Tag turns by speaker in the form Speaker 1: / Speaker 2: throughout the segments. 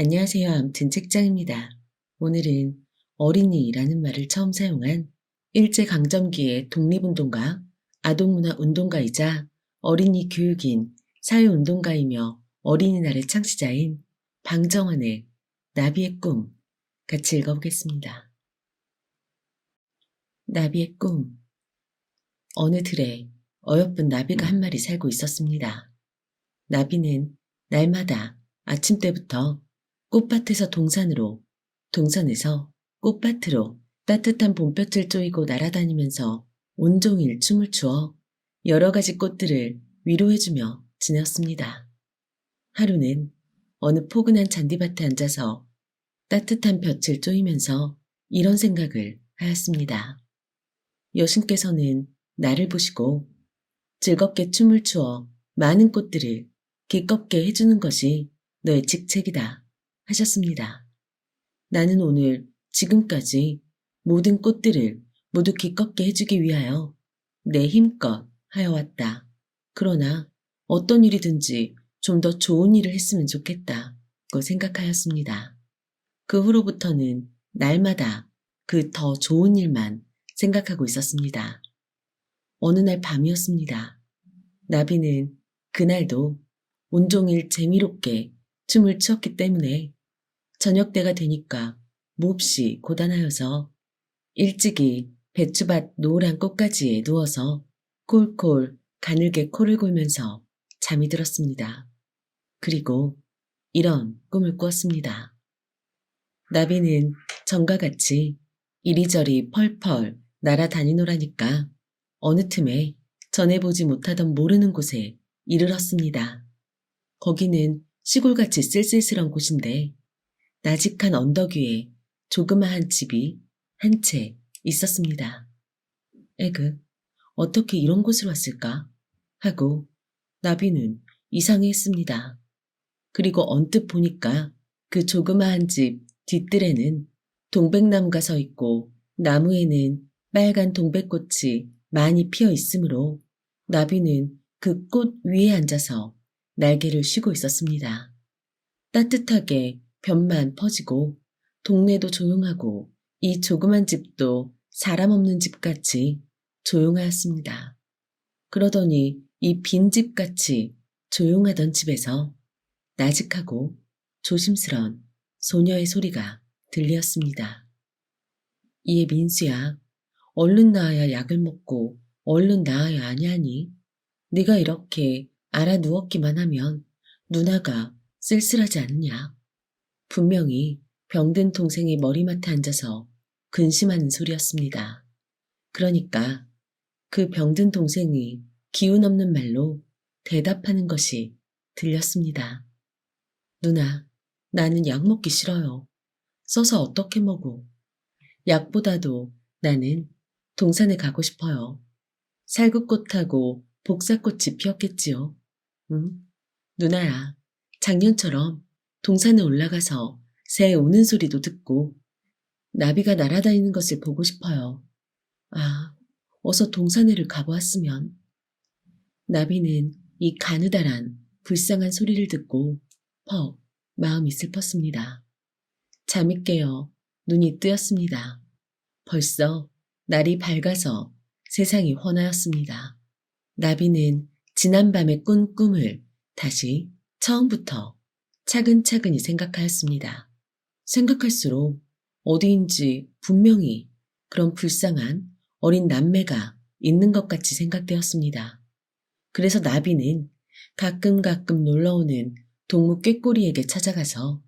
Speaker 1: 안녕하세요. 암튼 책장입니다. 오늘은 어린이라는 말을 처음 사용한 일제강점기의 독립운동가, 아동문화 운동가이자 어린이 교육인 사회운동가이며 어린이날의 창시자인 방정환의 나비의 꿈 같이 읽어보겠습니다. 나비의 꿈 어느 들에 어여쁜 나비가 한 마리 살고 있었습니다. 나비는 날마다 아침 때부터 꽃밭에서 동산으로, 동산에서 꽃밭으로 따뜻한 봄볕을 쪼이고 날아다니면서 온종일 춤을 추어 여러 가지 꽃들을 위로해주며 지냈습니다. 하루는 어느 포근한 잔디밭에 앉아서 따뜻한 볕을 쪼이면서 이런 생각을 하였습니다. 여신께서는 나를 보시고 즐겁게 춤을 추어 많은 꽃들을 기껍게 해주는 것이 너의 직책이다 하셨습니다. 나는 오늘 지금까지 모든 꽃들을 모두 기껍게 해주기 위하여 내 힘껏 하여왔다. 그러나 어떤 일이든지 좀 더 좋은 일을 했으면 좋겠다고 생각하였습니다. 그 후로부터는 날마다 그 더 좋은 일만 생각하고 있었습니다. 어느 날 밤이었습니다. 나비는 그날도 온종일 재미롭게 춤을 추었기 때문에 저녁 때가 되니까 몹시 고단하여서 일찍이 배추밭 노란 꽃가지에 누워서 콜콜 가늘게 코를 골면서 잠이 들었습니다. 그리고 이런 꿈을 꾸었습니다. 나비는 전과 같이 이리저리 펄펄 날아다니노라니까 어느 틈에 전에 보지 못하던 모르는 곳에 이르렀습니다. 거기는 시골같이 쓸쓸스런 곳인데 나직한 언덕 위에 조그마한 집이 한 채 있었습니다. 에그, 어떻게 이런 곳을 왔을까? 하고 나비는 이상해했습니다. 그리고 언뜻 보니까 그 조그마한 집 뒷뜰에는 동백나무가 서 있고 나무에는 빨간 동백꽃이 많이 피어 있으므로 나비는 그 꽃 위에 앉아서 날개를 쉬고 있었습니다. 따뜻하게 볕만 퍼지고 동네도 조용하고 이 조그만 집도 사람 없는 집같이 조용하였습니다. 그러더니 이 빈 집같이 조용하던 집에서 나직하고 조심스런 소녀의 소리가 들렸습니다. 이에 민수야, 얼른 나아야 약을 먹고 얼른 나아야 아냐니? 네가 이렇게 알아 누웠기만 하면 누나가 쓸쓸하지 않냐? 분명히 병든 동생의 머리맡에 앉아서 근심하는 소리였습니다. 그러니까 그 병든 동생이 기운 없는 말로 대답하는 것이 들렸습니다. 누나, 나는 약 먹기 싫어요. 써서 어떻게 먹어? 약보다도 나는 동산에 가고 싶어요. 살구꽃하고 복사꽃이 피었겠지요. 응? 누나야, 작년처럼 동산에 올라가서 새 우는 소리도 듣고 나비가 날아다니는 것을 보고 싶어요. 아, 어서 동산에를 가보았으면. 나비는 이 가느다란 불쌍한 소리를 듣고 퍽 마음이 슬펐습니다. 잠이 깨어 눈이 뜨였습니다. 벌써 날이 밝아서 세상이 환하였습니다. 나비는 지난밤에 꾼 꿈을 다시 처음부터 차근차근히 생각하였습니다. 생각할수록 어디인지 분명히 그런 불쌍한 어린 남매가 있는 것 같이 생각되었습니다. 그래서 나비는 가끔 가끔 놀러오는 동무 꾀꼬리에게 찾아가서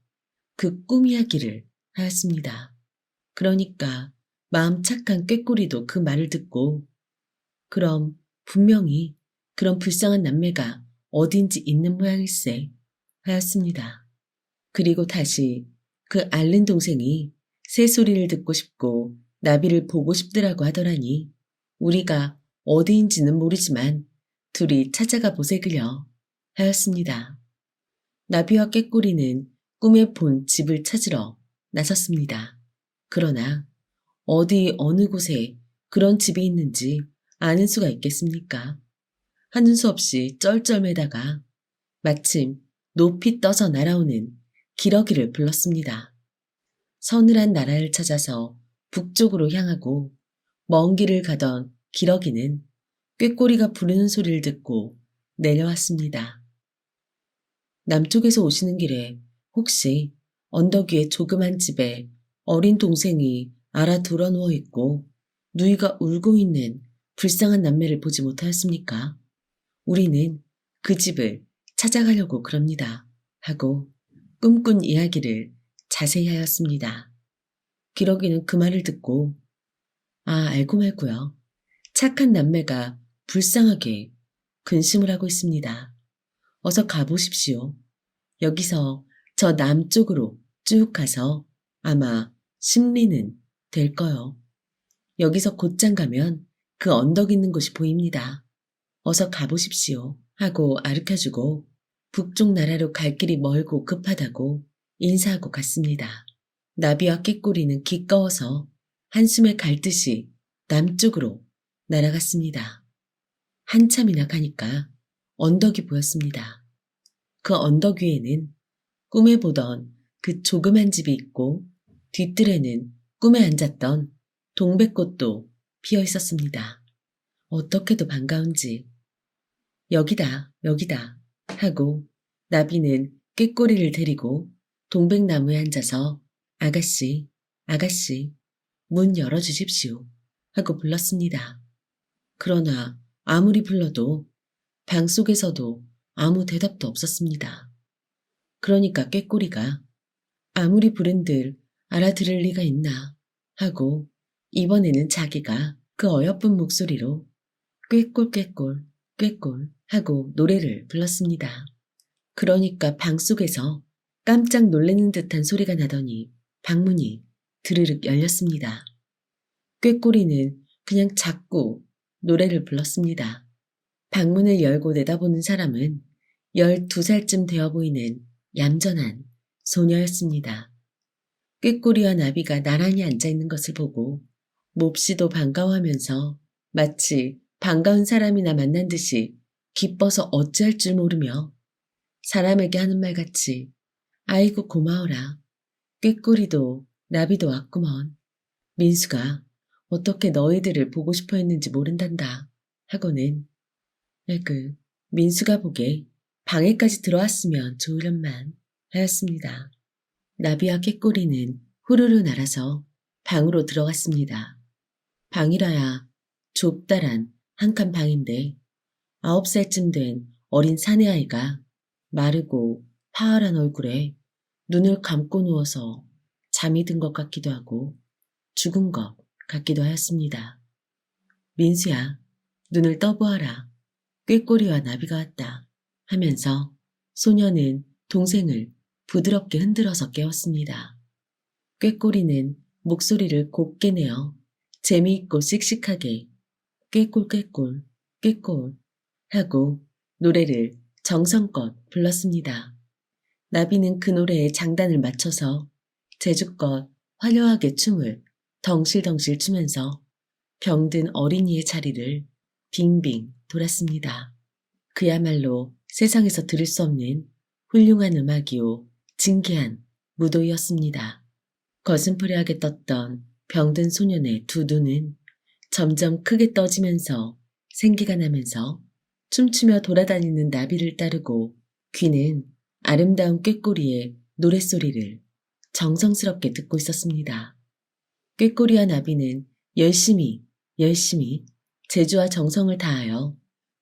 Speaker 1: 그 꿈 이야기를 하였습니다. 그러니까 마음 착한 꾀꼬리도 그 말을 듣고 그럼 분명히 그런 불쌍한 남매가 어딘지 있는 모양일세 하였습니다. 그리고 다시 그 앓는 동생이 새 소리를 듣고 싶고 나비를 보고 싶더라고 하더라니 우리가 어디인지는 모르지만 둘이 찾아가 보세그려 하였습니다. 나비와 깨꼬리는 꿈에 본 집을 찾으러 나섰습니다. 그러나 어디 어느 곳에 그런 집이 있는지 아는 수가 있겠습니까? 하는 수 없이 쩔쩔매다가 마침 높이 떠서 날아오는 기러기를 불렀습니다. 서늘한 나라를 찾아서 북쪽으로 향하고 먼 길을 가던 기러기는 꾀꼬리가 부르는 소리를 듣고 내려왔습니다. 남쪽에서 오시는 길에 혹시 언덕 위에 조그만 집에 어린 동생이 알아들어 누워 있고 누이가 울고 있는 불쌍한 남매를 보지 못하였습니까? 우리는 그 집을 찾아가려고 그럽니다. 하고 꿈꾼 이야기를 자세히 하였습니다. 기러기는 그 말을 듣고 아 알고 말고요. 착한 남매가 불쌍하게 근심을 하고 있습니다. 어서 가보십시오. 여기서 저 남쪽으로 쭉 가서 아마 심리는 될 거요. 여기서 곧장 가면 그 언덕 있는 곳이 보입니다. 어서 가보십시오. 하고 아르켜주고 북쪽 나라로 갈 길이 멀고 급하다고 인사하고 갔습니다. 나비와 꾀꼬리는 기꺼워서 한숨에 갈 듯이 남쪽으로 날아갔습니다. 한참이나 가니까 언덕이 보였습니다. 그 언덕 위에는 꿈에 보던 그 조그만 집이 있고 뒤뜰에는 꿈에 앉았던 동백꽃도 피어 있었습니다. 어떻게도 반가운지 여기다 여기다 하고 나비는 꾀꼬리를 데리고 동백나무에 앉아서 아가씨 아가씨 문 열어주십시오 하고 불렀습니다. 그러나 아무리 불러도 방 속에서도 아무 대답도 없었습니다. 그러니까 꾀꼬리가 아무리 부른들 알아들을 리가 있나 하고 이번에는 자기가 그 어여쁜 목소리로 꾀꼴 꾀꼴 꾀꼴 하고 노래를 불렀습니다. 그러니까 방 속에서 깜짝 놀라는 듯한 소리가 나더니 방문이 드르륵 열렸습니다. 꾀꼬리는 그냥 자꾸 노래를 불렀습니다. 방문을 열고 내다보는 사람은 12살쯤 되어 보이는 얌전한 소녀였습니다. 꾀꼬리와 나비가 나란히 앉아있는 것을 보고 몹시도 반가워하면서 마치 반가운 사람이나 만난 듯이 기뻐서 어찌할 줄 모르며 사람에게 하는 말 같이 아이고 고마워라. 꾀꼬리도 나비도 왔구먼. 민수가 어떻게 너희들을 보고 싶어 했는지 모른단다. 하고는 에그 민수가 보게 방에까지 들어왔으면 좋으련만 하였습니다. 나비와 꾀꼬리는 후루루 날아서 방으로 들어갔습니다. 방이라야 좁다란 한 칸 방인데 아홉 살쯤 된 어린 사내아이가 마르고 파열한 얼굴에 눈을 감고 누워서 잠이 든 것 같기도 하고 죽은 것 같기도 하였습니다. 민수야, 눈을 떠보아라. 꾀꼬리와 나비가 왔다. 하면서 소녀는 동생을 부드럽게 흔들어서 깨웠습니다. 꾀꼬리는 목소리를 곱게 내어 재미있고 씩씩하게 꾀꼴 꾀꼴 꾀꼴 하고 노래를 정성껏 불렀습니다. 나비는 그 노래에 장단을 맞춰서 제주껏 화려하게 춤을 덩실덩실 추면서 병든 어린이의 자리를 빙빙 돌았습니다. 그야말로 세상에서 들을 수 없는 훌륭한 음악이요 진기한 무도였습니다. 거슴푸레하게 떴던 병든 소년의 두 눈은 점점 크게 떠지면서 생기가 나면서 춤추며 돌아다니는 나비를 따르고 귀는 아름다운 꾀꼬리의 노랫소리를 정성스럽게 듣고 있었습니다. 꾀꼬리와 나비는 열심히 열심히 재주와 정성을 다하여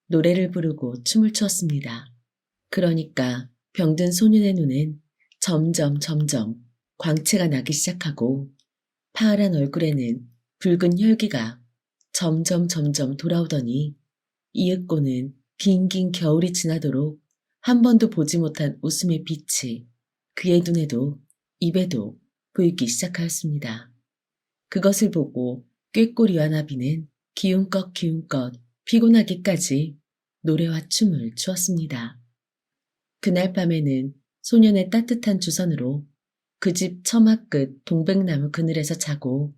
Speaker 1: 노래를 부르고 춤을 추었습니다. 그러니까 병든 소년의 눈엔 점점 점점 광채가 나기 시작하고 파란 얼굴에는 붉은 혈기가 점점 점점 돌아오더니 이윽고는 긴긴 겨울이 지나도록 한 번도 보지 못한 웃음의 빛이 그의 눈에도 입에도 보이기 시작하였습니다. 그것을 보고 꾀꼬리와 나비는 기운껏 기운껏 피곤하기까지 노래와 춤을 추었습니다. 그날 밤에는 소년의 따뜻한 주선으로 그 집 처마 끝 동백나무 그늘에서 자고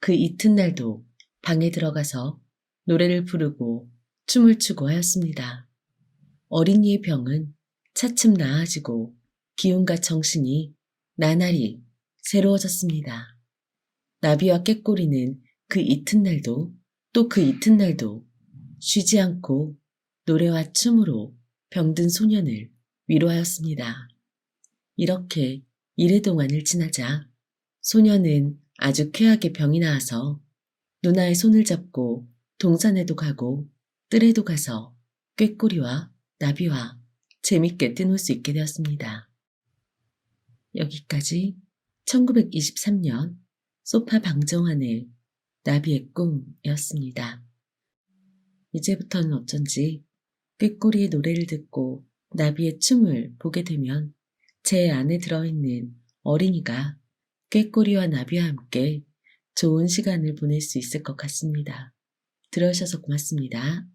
Speaker 1: 그 이튿날도 방에 들어가서 노래를 부르고 춤을 추고 하였습니다. 어린이의 병은 차츰 나아지고 기운과 정신이 나날이 새로워졌습니다. 나비와 꾀꼬리는 그 이튿날도 또 그 이튿날도 쉬지 않고 노래와 춤으로 병든 소년을 위로하였습니다. 이렇게 이래 동안을 지나자 소년은 아주 쾌하게 병이 나와서 누나의 손을 잡고 동산에도 가고 뜰에도 가서 꾀꼬리와 나비와 재밌게 뛰놀 수 있게 되었습니다. 여기까지 1923년 소파 방정환의 나비의 꿈이었습니다. 이제부터는 어쩐지 꾀꼬리의 노래를 듣고 나비의 춤을 보게 되면 제 안에 들어있는 어린이가 꾀꼬리와 나비와 함께 좋은 시간을 보낼 수 있을 것 같습니다. 들어주셔서 고맙습니다.